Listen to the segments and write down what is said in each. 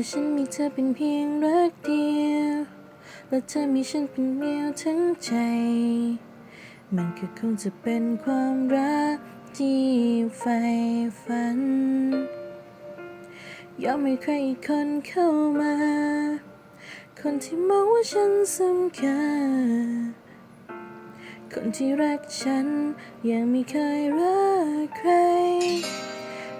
ถ้าฉันมีเธอเป็นเพียงรักเดียว และเธอมีฉันเป็นเดียวทั้งใจ มันก็คงจะเป็นความรักที่ใฝ่ฝัน ยอมให้ใครอีกคนเข้ามา คนที่มองว่าฉันสำคัญ คนที่รักฉันยังไม่เคยรักใคร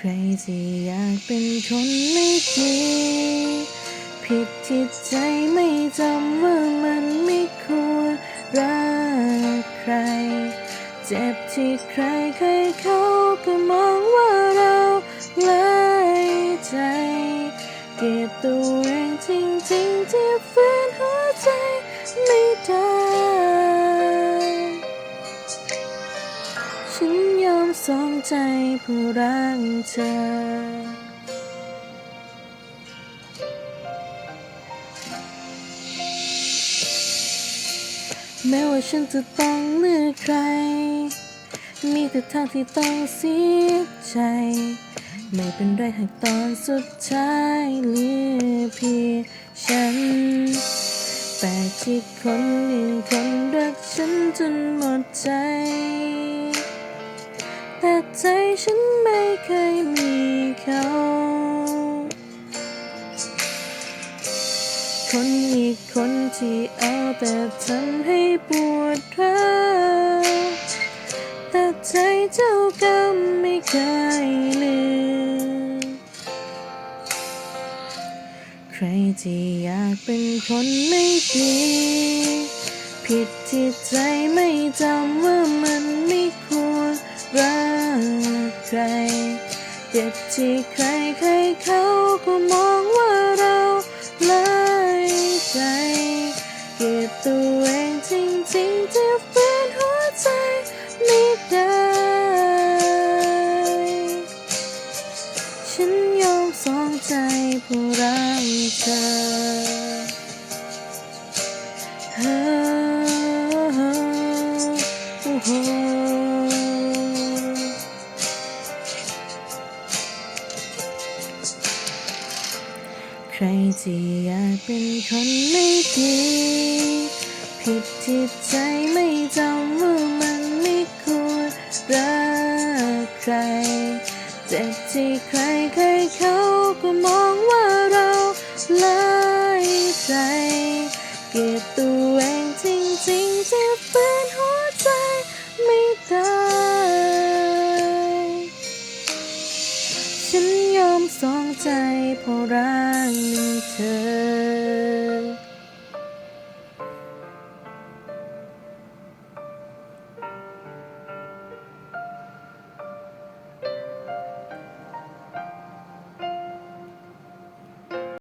ใครที่อยากเป็นคนไม่ดี ผิดที่ใจไม่จำว่ามันไม่ควรรักใคร เจ็บที่ใครใครเขาก็มองว่าเราไล่ใจ เกลียดตัวเองจริงๆที่ฝืนหัวใจไม่ได้ สองใจเพื่อรักเธอแม้ว่าฉันจะต้องเลือกใคร มีแต่ทางที่ต้องเสียใจ ไม่เป็นไรหากตอนสุดท้ายเหลือเพียงฉัน แต่ที่คนหนึ่งคนรักฉันจนหมดใจ แต่ใจฉันไม่เคยมีเขา คนอีกคนที่เอาแต่ทำให้ปวดร้าวแต่ใจเจ้าก็ไม่เคยลืม ใครที่อยากเป็นคนไม่ดีผิดที่ใจไม่จำว่ามันไม่ควรรัก ใคร เจ็บที่ใครใครเขาก็มองว่าเราไล่ใจ เก็บตัวเองจริงๆ ใครที่อยากเป็นคนไม่ดี ผิดที่ใจไม่จำว่ามันไม่ควรรักใคร เจ็บที่ใครใครเขาก็มองว่าเราไร้ใจ เกลียดตัว ใจพอรักหนึ่ง